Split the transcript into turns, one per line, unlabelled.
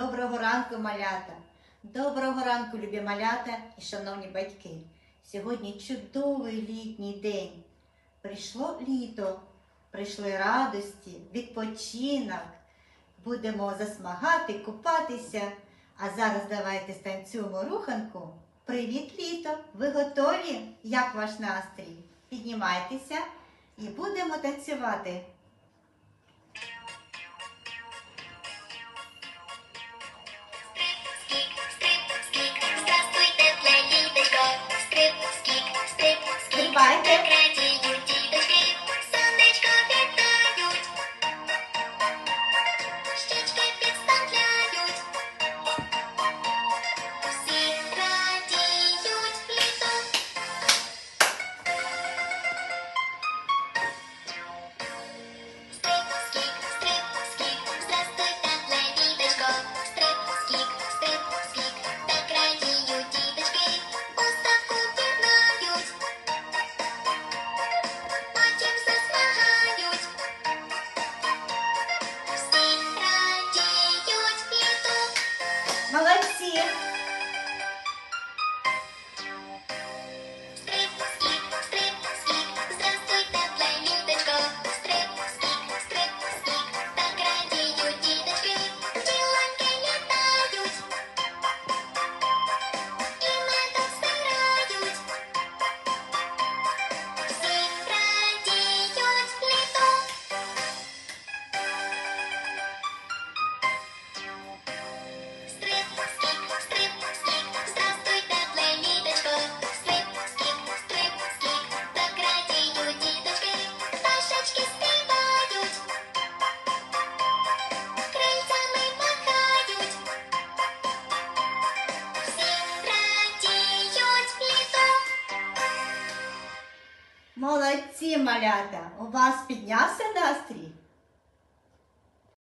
Доброго ранку, малята! Доброго ранку, любі малята і шановні батьки. Сьогодні чудовий літній день. Прийшло літо, прийшли радості, відпочинок. Будемо засмагати, купатися. А зараз давайте станцюємо руханку. Привіт, літо! Ви готові? Як ваш настрій? Піднімайтеся і будемо танцювати.
vai ter.
Молодці! Молодці, малята! У вас піднявся настрій?